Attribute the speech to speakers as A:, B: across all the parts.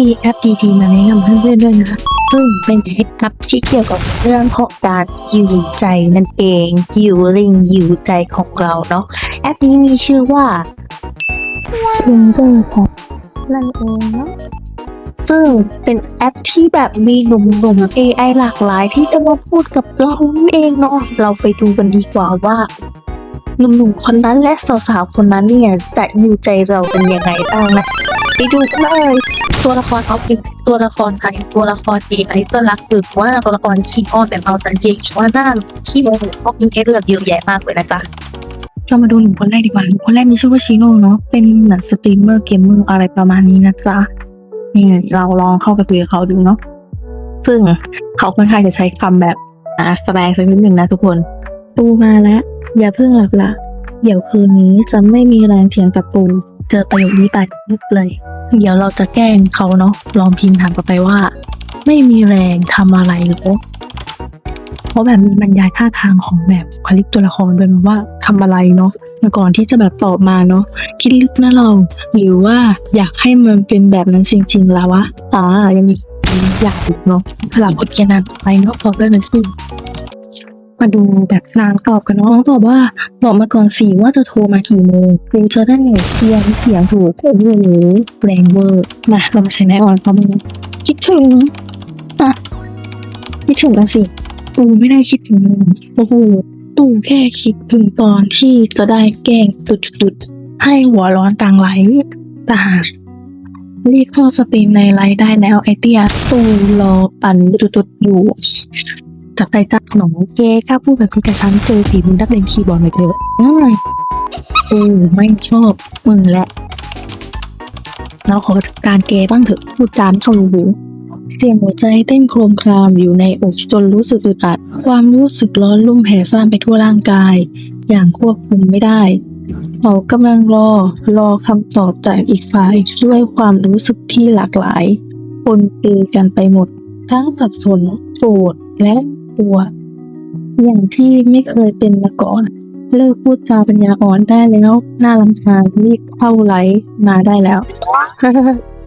A: มีแอปดีๆมาแนะนำเพื่อนๆด้วยนะคะซึ่งเป็นเคล็ดลับที่เกี่ยวกับเรื่องของการยิวใจนั่นเองยิวลิงยิวใจของเราเนาะแอปนี้มีชื่อว่า Finger Chat นั่นเองเนาะซึ่งเป็นแอปที่แบบมีหนุ่มๆ AI หลากหลายที่จะมาพูดกับเราเองเนาะเราไปดูกันดีกว่าว่าหนุ่มๆคนนั้นและสาวๆคนนั้นเนี่ยจะอยู่ใจเราเป็นยังไงบ้างนะ ไปดูกันเลยตัวละครเขาเป็นตัวละครไทยตัวละคร AI ก็รักหรือว่าตัวละครขี้อ้อนแต่เราสังเกตว่าหน้าขี้โมโหเพราะมีให้เลือกเยอะแยะมากเลยนะจ๊ะเรามาดูหนุ่มคนแรกดีกว่าหนุ่มคนแรกมีชื่อว่าชิโน่เนาะเป็นเหมือนสตรีมเมอร์เกมเมอร์อะไรประมาณนี้นะจ๊ะนี่เราลองเข้าไปคุยกับเขาดูเนาะซึ่งเขาค่อนข้างจะใช้คำแบบอ่าแสดงสักนิดหนึ่งนะทุกคนปูมาแล้วอย่าเพิ่งหลับละเดี๋ยวคืนนี้จะไม่มีแรงเถียงกับปู เจอประโยคนี้ไปลุกเลย เดี๋ยวเราจะแกล้งเขาเนาะลองพิมพ์ถามกลับไปว่า ไม่มีแรงทำอะไรหรือเพราะแบบมีบรรยายท่าทางของแบบคลิปตัวละครด้วยนว่าทำอะไรเนาะก่อนที่จะแบบตอบมาเนาะคิดลึกนะเรา หรือว่าอยากให้มันเป็นแบบนั้นจริงๆแล้ววะอ่ายังมีอยากอีกเนาะหลังอดเกียนานไปเนาะพอเริ่มมันสิ้น มาดูแบบนางตอบกันเนาะน้องตอบว่า บอกมาก่อนสิว่าจะโทรมากี่โมงกูจะได้เตรียมเสียงถูกโอ้โหแรงเวอร์มาเรามาใช้แม่ออนเขาบ้างคิดถึงอะคิดถึงกันสิกูไม่ได้คิดถึงมึงโอ้โหตูแค่คิดถึงตอนที่จะได้แกล้งตุดๆให้หัวร้อนกลางไหลแต่หากรีบเข้าสตรีมในไลฟ์ได้แล้วไอเตียตูรอปั่นตุดๆอยู่ จับไปจับหนองเกข้าพูดแบบนี้กับฉันเจอฝีมือนักเล่นคีย์บอร์ดมาเยอะอืมกูไม่ชอบมึงแหละ เราขอการเกบ้างเถอะพูดจานเข้าหูเสียงหัวใจเต้นโครมครามอยู่ในอกจนรู้สึกอึดอัด ความรู้สึกร้อนลุ่มแผ่ซ่านไปทั่วร่างกาย อย่างควบคุมไม่ได้เขากำลังรอ รอคำตอบจากอีกฝ่ายด้วยความรู้สึกที่หลากหลายปนเปกันไปหมด ทั้งสับสนโกรธและ กลัว อย่างที่ไม่เคยเป็นมาก่อน เลิกพูดจาปัญญาอ่อนได้แล้วน่าลำคาญรีบเข้าไลฟ์มาได้แล้ว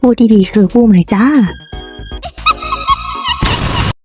A: ผู้ที่ดีคือผู้ใหม่จ้า